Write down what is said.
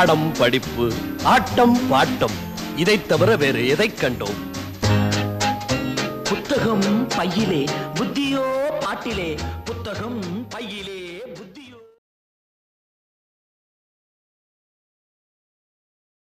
பாடம் படிப்பு ஆட்டம் பாட்டம். இதை தவிர வேறு எதை கண்டோம்? புத்தகம் பையிலே புத்தியோ பாட்டிலே புத்தகம் பையிலே.